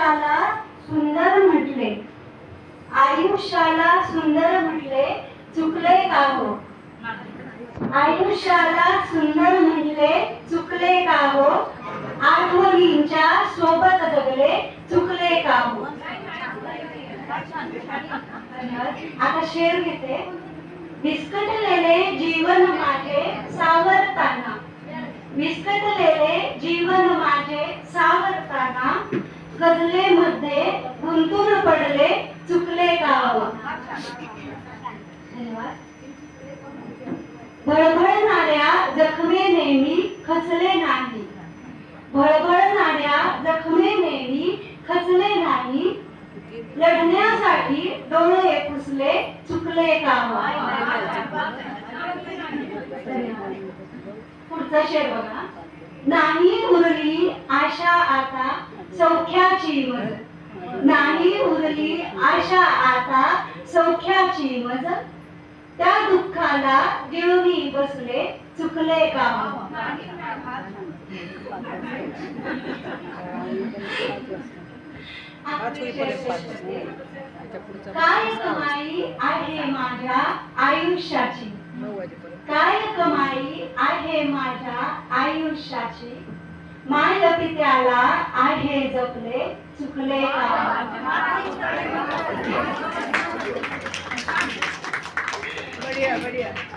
आयुष्याला सुंदर म्हटले. आयुष्याला सुंदर म्हटले चुकले का हो? आयुष्याला सुंदर म्हटले चुकले का हो? आठवणींच्या सोबत जगले चुकले का हो? आता शेर घेते. विस्कटलेले जीवन माझे सावरताना. विस्कटलेले जीवन माझे सावरताना गजलेमध्ये गुंतून पडले चुकले का भळभळणाऱ्या जखमे नेहमी खचले नाही. भळभळणाऱ्या जखमे नेहमी खचले नाही. लढण्यासाठी डोळे पुसले चुकले का पुढचा शेर बघा. नाही उरली आशा आता सौख्याची मज नाही उरली आशा आता सौख्याची मज त्या दुःखाला गिळूनी बसले चुकले का काय कमाई आहे माझ्या आयुष्याची? काय कमाई आहे माझ्या आयुष्याची? माय पित्याला आहे जपले चुकले बढिया बढिया.